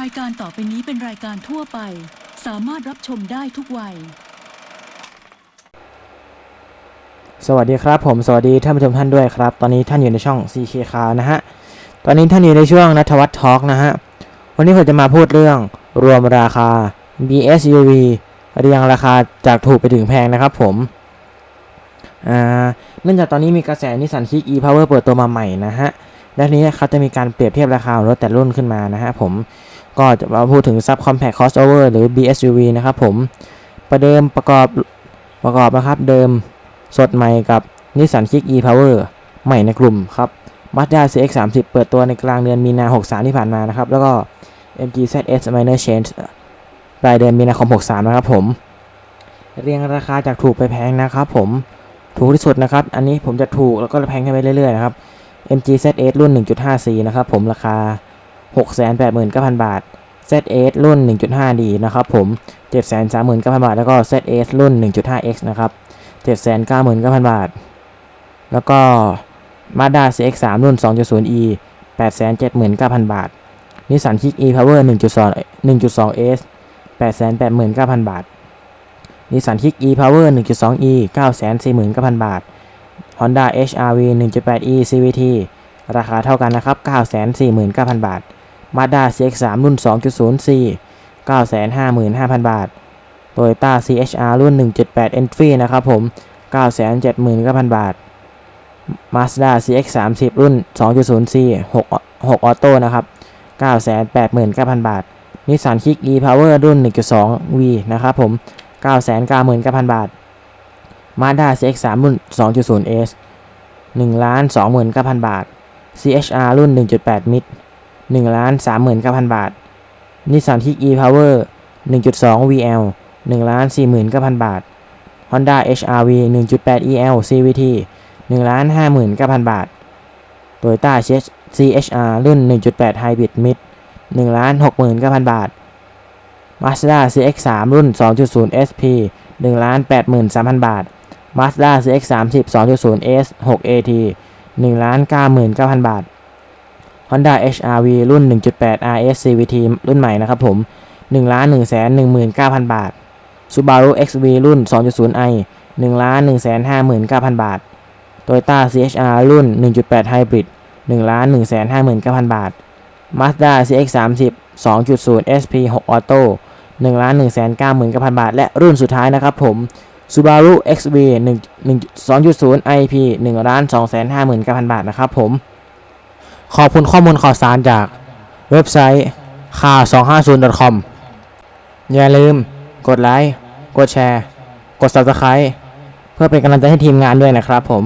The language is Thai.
รายการต่อไปนี้เป็นรายการทั่วไป สามารถรับชมได้ทุกวัย สวัสดีครับผมสวัสดีท่านผู้ชมท่านด้วยครับ ตอนนี้ท่านอยู่ในช่อง CK c a r นะฮะ ตอนนี้ท่านอยู่ในช่วงนัทวัฒน์ทอล์กนะฮะ วันนี้ผมจะมาพูดเรื่องรวมราคา BSUV เรียงราคาจากถูกไปถึงแพงนะครับผมอ่าเนื่องจากตอนนี้มีกระแสนิสสันคิก e-power เปิดตัวมาใหม่นะฮะและนี้เขาจะมีการเปรียบเทียบราคาของรถแต่รุ่นขึ้นมานะฮะผม ก็จะมาพูดถึง Sub Compact Crossover หรือ BSUV นะครับผม ประเดิมประกอบประกอบนะครับเดิมสดใหม่กับ Nissan Kick e-Power ใหม่ในกลุ่มครับ Mazda CX-30 เปิดตัวในกลางเดือนมีนา 63 ที่ผ่านมานะครับ แล้วก็ MG ZS Minor Change ปลายเดือนมีนาคม 63 นะครับผม เรียงราคาจากถูกไปแพงนะครับผม ถูกที่สุดนะครับ อันนี้ผมจะถูกแล้วก็แพงขึ้นไปเรื่อยๆนะครับ MG ZS รุ่น 1.5C นะครับผมราคา 689,000 บาท ZS รุ่น 1.5D นะครับผม 739,000 บาท แล้วก็ ZS รุ่น 1.5X นะครับ 799,000 บาท แล้วก็ Mazda CX-3 รุ่น 2.0E 879,000 บาท Nissan Kick e-Power 1.2 1.2S 889,000 บาท Nissan Kick e-Power 1.2E 949,000 บาท Honda HR-V 1.8E CVT ราคาเท่ากันนะครับ 949,000 บาท Mazda CX-3 รุ่น 2.0C 955,000 บาท Toyota CHR รุ่น 1.8 Entry นะครับผม 979,000 บาท Mazda CX-30 รุ่น 2.0C 6 6 Auto นะครับ 989,000 บาท Nissan Kick e-Power รุ่น 1.2V นะครับผม 999,000 บาท Mazda CX-3 รุ่น 2.0S 1,29,000 บาท CHR รุ่น 1.8 Mid 1,39,000 บาท Nissan Kick e-Power 1.2 VL 1,49,000 บาท Honda HR-V 1.8 EL CVT 1,59,000 บาท Toyota CHR รุ่น 1.8 Hybrid Mid 1,69,000 บาท Mazda CX-3 รุ่น 2.0 SP 1,83,000 บาท Mazda CX-30 2.0 S 6 AT 1,99,000 บาท Honda HR-V รุ่น 1.8 RS CVT รุ่นใหม่นะครับผม 1,119,000 บาท Subaru XV รุ่น 2.0i 1,159,000บาท Toyota CHR รุ่น 1.8 Hybrid 1,159,000 บาท Mazda CX-30 2.0 SP 6 Auto 1,199,000บาท และรุ่นสุดท้ายนะครับผม Subaru XV 1 2.0 IP 1,250,000 บาทนะครับผม ขอบคุณข้อมูลข่าวสารจากเว็บไซต์ข่าว 250.com อย่าลืม กดไลค์ กดแชร์ กด Subscribe เพื่อเป็นกำลังใจให้ทีมงานด้วยนะครับผม